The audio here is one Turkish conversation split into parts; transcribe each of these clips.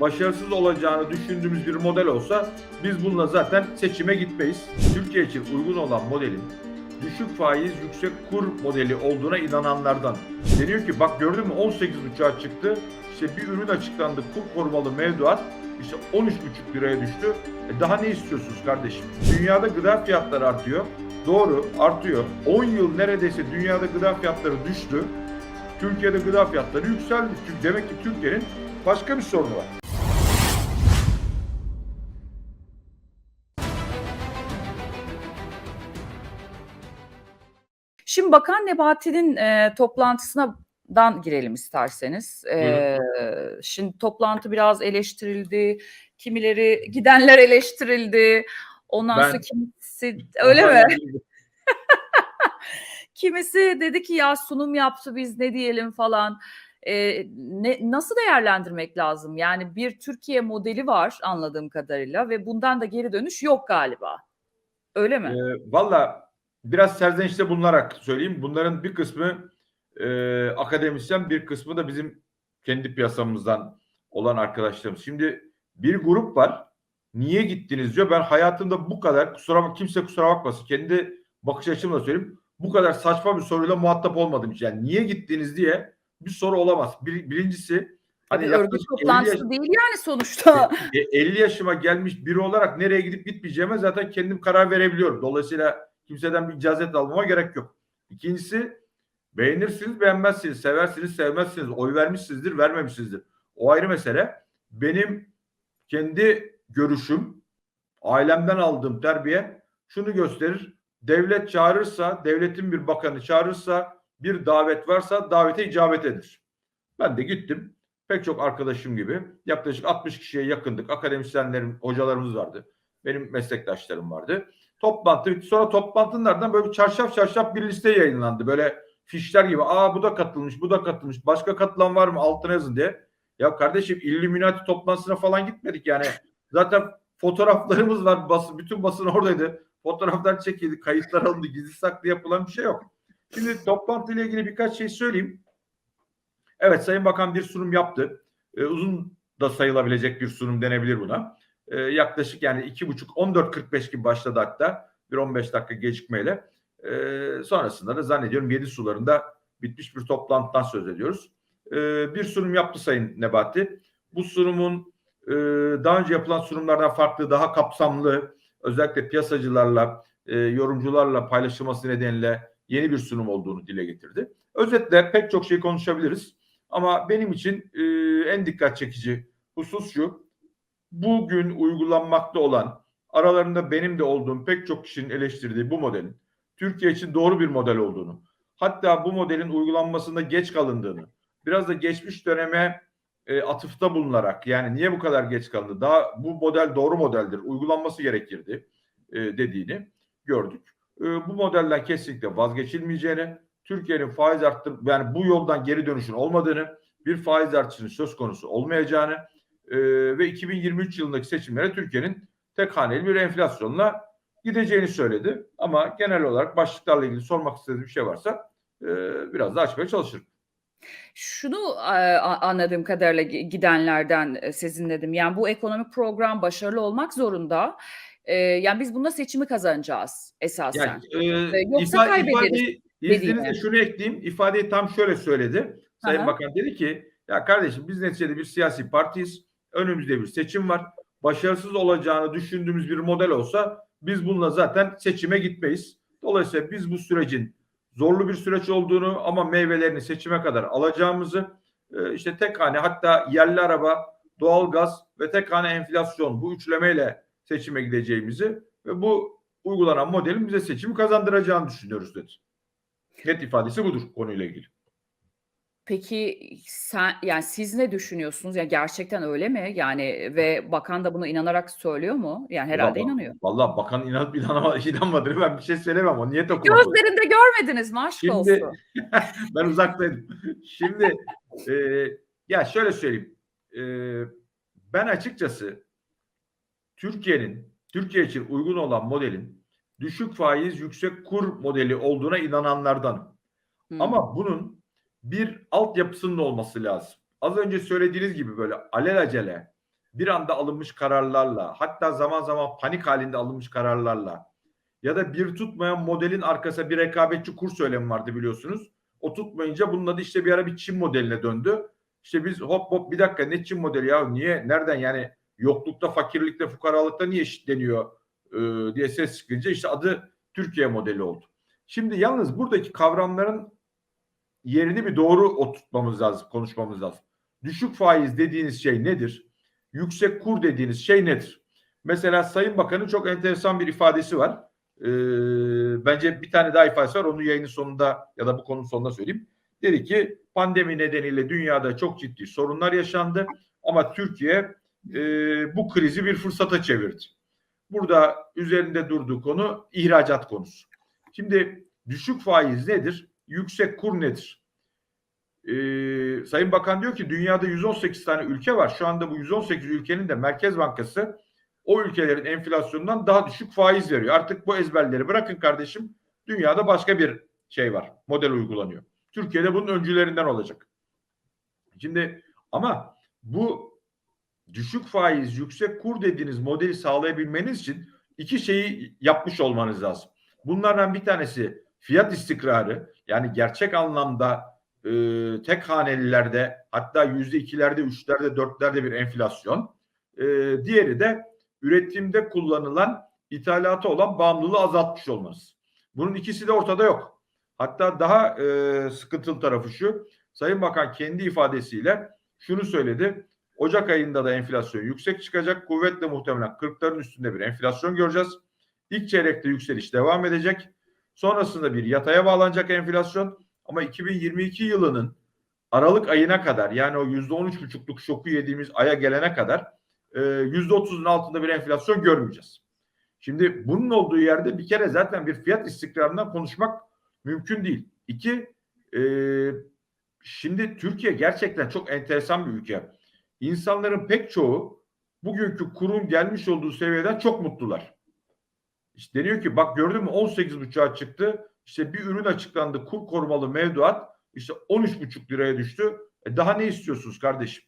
başarısız olacağını düşündüğümüz bir model olsa biz bununla zaten seçime gitmeyiz. Türkiye için uygun olan modelin düşük faiz, yüksek kur modeli olduğuna inananlardan. Deniyor ki bak gördün mü 18 uçağa çıktı. İşte bir ürün açıklandı kur korumalı mevduat işte 13,5 liraya düştü. E daha ne istiyorsunuz kardeşim? Dünyada gıda fiyatları artıyor. Doğru artıyor. 10 yıl neredeyse dünyada gıda fiyatları düştü. Türkiye'de gıda fiyatları yükseldi. Çünkü demek ki Türkiye'nin başka bir sorunu var. Şimdi Bakan Nebati'nin e, toplantısından girelim isterseniz. E, şimdi toplantı biraz eleştirildi. Kimileri gidenler eleştirildi. Ondan Ben- sonra kimisi öyle mi? Kimisi dedi ki ya sunum yaptı biz ne diyelim falan. E, ne, nasıl değerlendirmek lazım? Yani bir Türkiye modeli var anladığım kadarıyla ve bundan da geri dönüş yok galiba. Öyle mi? Ee, Valla biraz serzenişte bulunarak söyleyeyim. Bunların bir kısmı e, akademisyen, bir kısmı da bizim kendi piyasamızdan olan arkadaşlarımız. Şimdi bir grup var. Niye gittiniz diyor. Ben hayatımda bu kadar kusura bak kimse kusura bakmasın. Kendi bakış açımla söyleyeyim. Bu kadar saçma bir soruyla muhatap olmadım hiç. Yani niye gittiniz diye bir soru olamaz. Bir, birincisi Hani örgüt 50 toplantısı yaş- değil yani sonuçta. e, 50 yaşıma gelmiş biri olarak nereye gidip gitmeyeceğime zaten kendim karar verebiliyorum. Dolayısıyla kimseden bir icazet almama gerek yok. İkincisi beğenirsiniz, beğenmezsiniz, seversiniz, sevmezsiniz, oy vermişsinizdir, vermemişsinizdir. O ayrı mesele. Benim kendi görüşüm, ailemden aldığım terbiye şunu gösterir. Devlet çağırırsa, devletin bir bakanı çağırırsa, bir davet varsa davete icabet edilir. Ben de gittim pek çok arkadaşım gibi yaklaşık 60 kişiye yakındık. Akademisyenlerim, hocalarımız vardı. Benim meslektaşlarım vardı. Toplantı bitti. Sonra toplantının ardından böyle çarşaf çarşaf bir liste yayınlandı. Böyle fişler gibi. Aa bu da katılmış, bu da katılmış. Başka katılan var mı? Altına yazın diye. Ya kardeşim Illuminati toplantısına falan gitmedik yani. Zaten fotoğraflarımız var. Basın, bütün basın oradaydı. Fotoğraflar çekildi, kayıtlar alındı. Gizli saklı yapılan bir şey yok. Şimdi toplantıyla ilgili birkaç şey söyleyeyim. Evet Sayın Bakan bir sunum yaptı. Ee, uzun da sayılabilecek bir sunum denebilir buna. Ee, yaklaşık yani iki buçuk 14.45 gibi başladı hatta bir 15 dakika gecikmeyle. Ee, sonrasında da zannediyorum 7 sularında bitmiş bir toplantıdan söz ediyoruz. Ee, bir sunum yaptı Sayın Nebati. Bu sunumun e, daha önce yapılan sunumlardan farklı, daha kapsamlı, özellikle piyasacılarla, e, yorumcularla paylaşılması nedeniyle yeni bir sunum olduğunu dile getirdi. Özetle pek çok şey konuşabiliriz. Ama benim için e, en dikkat çekici husus şu. Bugün uygulanmakta olan aralarında benim de olduğum pek çok kişinin eleştirdiği bu modelin Türkiye için doğru bir model olduğunu, hatta bu modelin uygulanmasında geç kalındığını, biraz da geçmiş döneme e, atıfta bulunarak yani niye bu kadar geç kalındı? Daha bu model doğru modeldir, uygulanması gerekirdi e, dediğini gördük. E, bu modelden kesinlikle vazgeçilmeyeceğini, Türkiye'nin faiz arttır yani bu yoldan geri dönüşün olmadığını, bir faiz artışının söz konusu olmayacağını e, ve 2023 yılındaki seçimlere Türkiye'nin tek haneli bir enflasyonla gideceğini söyledi. Ama genel olarak başlıklarla ilgili sormak istediğim bir şey varsa e, biraz daha açmaya çalışırım. Şunu e, anladığım kadarıyla gi- gidenlerden e, sezinledim. Yani bu ekonomik program başarılı olmak zorunda. E, yani biz bunda seçimi kazanacağız esasen. Yani, e, yoksa kaybederiz izninizle şunu ekleyeyim. İfadeyi tam şöyle söyledi. Sayın Aha. Bakan dedi ki ya kardeşim biz neticede bir siyasi partiyiz. Önümüzde bir seçim var. Başarısız olacağını düşündüğümüz bir model olsa biz bununla zaten seçime gitmeyiz. Dolayısıyla biz bu sürecin zorlu bir süreç olduğunu ama meyvelerini seçime kadar alacağımızı e, işte tek hane hatta yerli araba, doğalgaz ve tek hane enflasyon bu üçlemeyle seçime gideceğimizi ve bu uygulanan modelin bize seçimi kazandıracağını düşünüyoruz dedi. Net ifadesi budur konuyla ilgili. Peki sen yani siz ne düşünüyorsunuz? Ya gerçekten öyle mi? Yani ve bakan da buna inanarak söylüyor mu? Yani herhalde Vallahi- inanıyor. Vallahi bakan inanıp inanama, inanmadığını ben bir şey söylemem. O niyet okumadı. Gözlerinde görmediniz mi? Aşk Şimdi olsun. ben uzaktaydım. Şimdi e, ya şöyle söyleyeyim. E, ben açıkçası Türkiye'nin Türkiye için uygun olan modelin düşük faiz yüksek kur modeli olduğuna inananlardan. Hmm. Ama bunun bir altyapısının olması lazım. Az önce söylediğiniz gibi böyle alelacele bir anda alınmış kararlarla hatta zaman zaman panik halinde alınmış kararlarla ya da bir tutmayan modelin arkasında bir rekabetçi kur söylemi vardı biliyorsunuz. O tutmayınca bunun adı işte bir ara bir Çin modeline döndü. İşte biz hop hop bir dakika ne Çin modeli ya niye nereden yani yoklukta fakirlikte fukaralıkta niye eşitleniyor e, diye ses çıkınca işte adı Türkiye modeli oldu. Şimdi yalnız buradaki kavramların yerini bir doğru oturtmamız lazım, konuşmamız lazım. Düşük faiz dediğiniz şey nedir? Yüksek kur dediğiniz şey nedir? Mesela Sayın Bakan'ın çok enteresan bir ifadesi var. Ee, bence bir tane daha ifadesi var. Onu yayının sonunda ya da bu konunun sonunda söyleyeyim. Dedi ki pandemi nedeniyle dünyada çok ciddi sorunlar yaşandı ama Türkiye e, bu krizi bir fırsata çevirdi. Burada üzerinde durduğu konu ihracat konusu. Şimdi düşük faiz nedir? Yüksek kur nedir? Ee, Sayın Bakan diyor ki dünyada 118 tane ülke var. Şu anda bu 118 ülkenin de Merkez Bankası o ülkelerin enflasyonundan daha düşük faiz veriyor. Artık bu ezberleri bırakın kardeşim. Dünyada başka bir şey var. Model uygulanıyor. Türkiye'de bunun öncülerinden olacak. Şimdi ama bu düşük faiz, yüksek kur dediğiniz modeli sağlayabilmeniz için iki şeyi yapmış olmanız lazım. Bunlardan bir tanesi fiyat istikrarı yani gerçek anlamda e, tek hanelilerde hatta yüzde ikilerde, üçlerde, dörtlerde bir enflasyon. E, diğeri de üretimde kullanılan ithalata olan bağımlılığı azaltmış olmanız. Bunun ikisi de ortada yok. Hatta daha e, sıkıntılı tarafı şu. Sayın Bakan kendi ifadesiyle şunu söyledi. Ocak ayında da enflasyon yüksek çıkacak. Kuvvetle muhtemelen 40'ların üstünde bir enflasyon göreceğiz. İlk çeyrekte yükseliş devam edecek. Sonrasında bir yataya bağlanacak enflasyon. Ama 2022 yılının Aralık ayına kadar yani o %13,5'luk şoku yediğimiz aya gelene kadar e, %30'un altında bir enflasyon görmeyeceğiz. Şimdi bunun olduğu yerde bir kere zaten bir fiyat istikrarından konuşmak mümkün değil. İki, e, şimdi Türkiye gerçekten çok enteresan bir ülke. İnsanların pek çoğu bugünkü kurun gelmiş olduğu seviyeden çok mutlular. İşte deniyor ki bak gördün mü 18,5'a çıktı. İşte bir ürün açıklandı kur korumalı mevduat işte 13,5 liraya düştü. E daha ne istiyorsunuz kardeşim?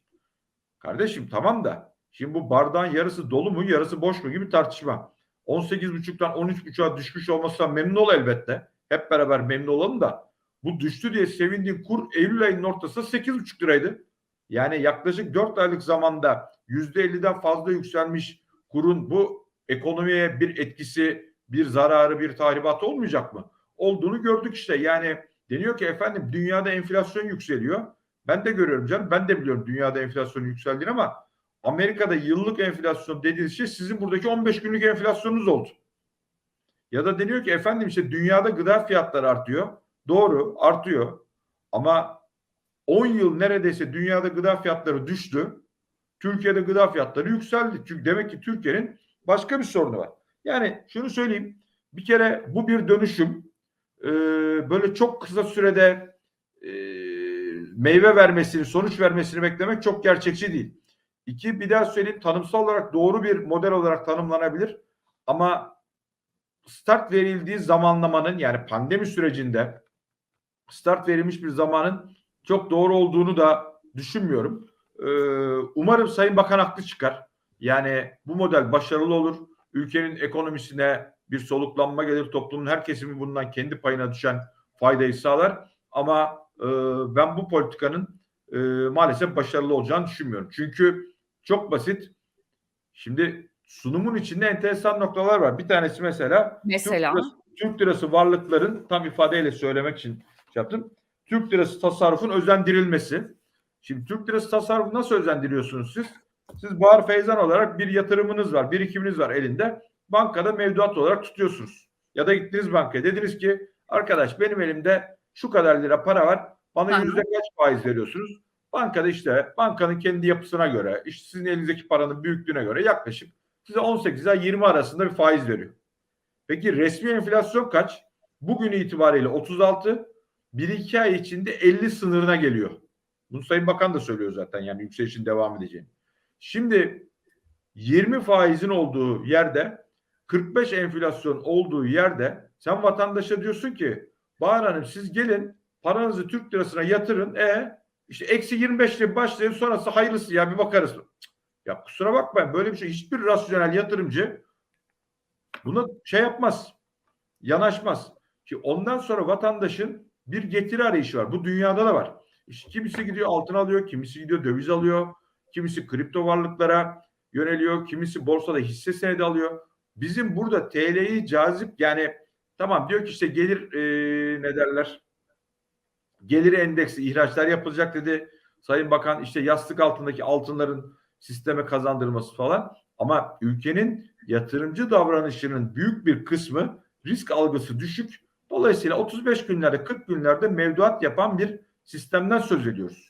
Kardeşim tamam da şimdi bu bardağın yarısı dolu mu yarısı boş mu gibi tartışma. 18,5'tan 13,5'a düşmüş olmasından memnun ol elbette. Hep beraber memnun olalım da bu düştü diye sevindiğin kur Eylül ayının ortasında 8,5 liraydı. Yani yaklaşık 4 aylık zamanda %50'den fazla yükselmiş kurun bu ekonomiye bir etkisi, bir zararı, bir tahribatı olmayacak mı? Olduğunu gördük işte. Yani deniyor ki efendim dünyada enflasyon yükseliyor. Ben de görüyorum canım. Ben de biliyorum dünyada enflasyonun yükseldiğini ama Amerika'da yıllık enflasyon dediğiniz şey sizin buradaki 15 günlük enflasyonunuz oldu. Ya da deniyor ki efendim işte dünyada gıda fiyatları artıyor. Doğru artıyor. Ama 10 yıl neredeyse dünyada gıda fiyatları düştü. Türkiye'de gıda fiyatları yükseldi. Çünkü demek ki Türkiye'nin başka bir sorunu var. Yani şunu söyleyeyim. Bir kere bu bir dönüşüm. Ee, böyle çok kısa sürede e, meyve vermesini, sonuç vermesini beklemek çok gerçekçi değil. İki, bir daha söyleyeyim tanımsal olarak doğru bir model olarak tanımlanabilir. Ama start verildiği zamanlamanın yani pandemi sürecinde start verilmiş bir zamanın çok doğru olduğunu da düşünmüyorum. Ee, umarım Sayın Bakan haklı çıkar. Yani bu model başarılı olur. Ülkenin ekonomisine bir soluklanma gelir. Toplumun her kesimi bundan kendi payına düşen faydayı sağlar. Ama e, ben bu politikanın e, maalesef başarılı olacağını düşünmüyorum. Çünkü çok basit. Şimdi sunumun içinde enteresan noktalar var. Bir tanesi mesela Mesela? Türk lirası, Türk lirası varlıkların tam ifadeyle söylemek için şey yaptım. Türk lirası tasarrufun özendirilmesi. Şimdi Türk lirası tasarrufu nasıl özendiriyorsunuz siz? Siz Bahar Feyzan olarak bir yatırımınız var, birikiminiz var elinde. Bankada mevduat olarak tutuyorsunuz. Ya da gittiniz bankaya dediniz ki arkadaş benim elimde şu kadar lira para var. Bana yüzde kaç faiz veriyorsunuz? Bankada işte bankanın kendi yapısına göre, işte sizin elinizdeki paranın büyüklüğüne göre yaklaşık size 18 ila 20 arasında bir faiz veriyor. Peki resmi enflasyon kaç? Bugün itibariyle 36, 1-2 ay içinde 50 sınırına geliyor. Bunu Sayın Bakan da söylüyor zaten yani yükselişin devam edeceğini. Şimdi 20 faizin olduğu yerde 45 enflasyon olduğu yerde sen vatandaşa diyorsun ki Bahar Hanım siz gelin paranızı Türk lirasına yatırın. E işte eksi 25 ile başlayın sonrası hayırlısı ya bir bakarız. Ya kusura bakmayın böyle bir şey hiçbir rasyonel yatırımcı buna şey yapmaz. Yanaşmaz. Ki ondan sonra vatandaşın bir getiri arayışı var. Bu dünyada da var. İşte kimisi gidiyor altın alıyor, kimisi gidiyor döviz alıyor, kimisi kripto varlıklara yöneliyor, kimisi borsada hisse senedi alıyor. Bizim burada TL'yi cazip yani tamam diyor ki işte gelir e, ne derler gelir endeksi ihraçlar yapılacak dedi. Sayın Bakan işte yastık altındaki altınların sisteme kazandırması falan. Ama ülkenin yatırımcı davranışının büyük bir kısmı risk algısı düşük. Dolayısıyla 35 günlerde 40 günlerde mevduat yapan bir sistemden söz ediyoruz.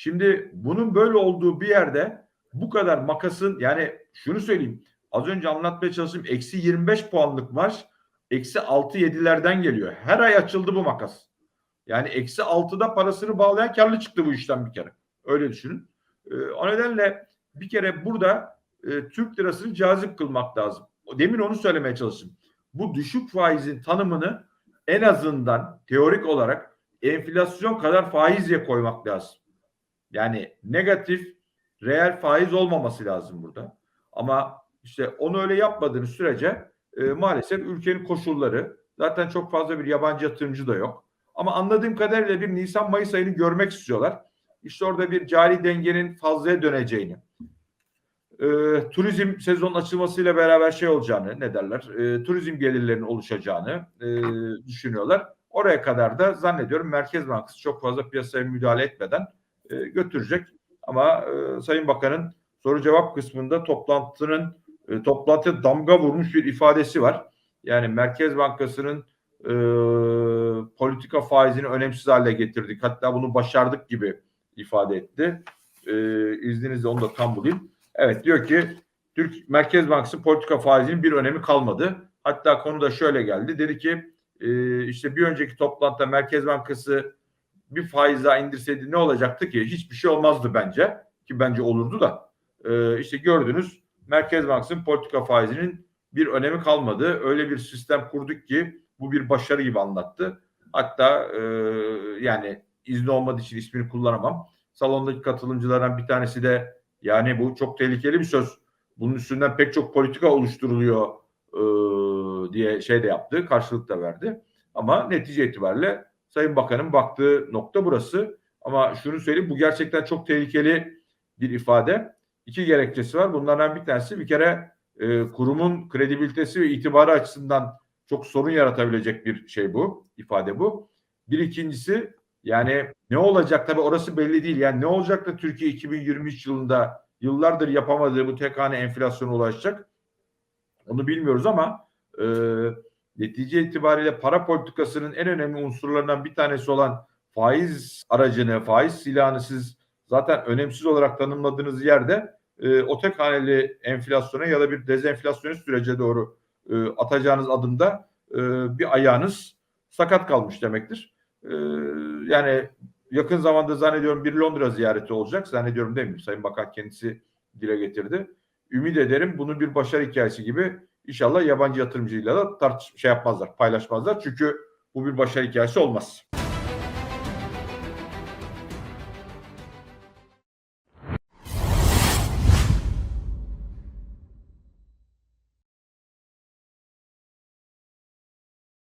Şimdi bunun böyle olduğu bir yerde bu kadar makasın yani şunu söyleyeyim az önce anlatmaya çalıştım eksi 25 puanlık marş eksi 6-7'lerden geliyor. Her ay açıldı bu makas. Yani eksi 6'da parasını bağlayan karlı çıktı bu işten bir kere. Öyle düşünün. Ee, o nedenle bir kere burada e, Türk lirasını cazip kılmak lazım. Demin onu söylemeye çalıştım. Bu düşük faizin tanımını en azından teorik olarak enflasyon kadar faizle koymak lazım. Yani negatif reel faiz olmaması lazım burada. Ama işte onu öyle yapmadığınız sürece e, maalesef ülkenin koşulları zaten çok fazla bir yabancı yatırımcı da yok. Ama anladığım kadarıyla bir Nisan-Mayıs ayını görmek istiyorlar. İşte orada bir cari dengenin fazlaya döneceğini, e, turizm sezon açılmasıyla beraber şey olacağını, ne derler, e, turizm gelirlerinin oluşacağını e, düşünüyorlar. Oraya kadar da zannediyorum Merkez Bankası çok fazla piyasaya müdahale etmeden e, götürecek. Ama e, Sayın Bakan'ın soru cevap kısmında toplantının e, toplantıya damga vurmuş bir ifadesi var. Yani Merkez Bankası'nın e, politika faizini önemsiz hale getirdik. Hatta bunu başardık gibi ifade etti. E, izninizle onu da tam bulayım. Evet diyor ki Türk Merkez Bankası politika faizinin bir önemi kalmadı. Hatta konu da şöyle geldi. Dedi ki e, işte bir önceki toplantıda Merkez Bankası bir faiz daha indirseydi ne olacaktı ki? Hiçbir şey olmazdı bence. Ki bence olurdu da. E, işte gördünüz Merkez Bankası'nın politika faizinin bir önemi kalmadı. Öyle bir sistem kurduk ki bu bir başarı gibi anlattı. Hatta e, yani izni olmadığı için ismini kullanamam. Salondaki katılımcılardan bir tanesi de yani bu çok tehlikeli bir söz. Bunun üstünden pek çok politika oluşturuluyor e, diye şey de yaptı. Karşılık da verdi. Ama netice itibariyle Sayın Bakan'ın baktığı nokta burası. Ama şunu söyleyeyim bu gerçekten çok tehlikeli bir ifade. İki gerekçesi var. Bunlardan bir tanesi bir kere e, kurumun kredibilitesi ve itibarı açısından çok sorun yaratabilecek bir şey bu. ifade bu. Bir ikincisi yani ne olacak tabii orası belli değil. Yani ne olacak da Türkiye 2023 yılında yıllardır yapamadığı bu tek hane enflasyona ulaşacak? Onu bilmiyoruz ama e, netice itibariyle para politikasının en önemli unsurlarından bir tanesi olan faiz aracını, faiz silahını siz zaten önemsiz olarak tanımladığınız yerde e, o tek haneli enflasyona ya da bir dezenflasyonist sürece doğru e, atacağınız adımda e, bir ayağınız sakat kalmış demektir. E, yani yakın zamanda zannediyorum bir Londra ziyareti olacak. Zannediyorum mi? Sayın Bakan kendisi dile getirdi. Ümit ederim bunu bir başarı hikayesi gibi inşallah yabancı yatırımcıyla da tartış şey yapmazlar, paylaşmazlar. Çünkü bu bir başarı hikayesi olmaz.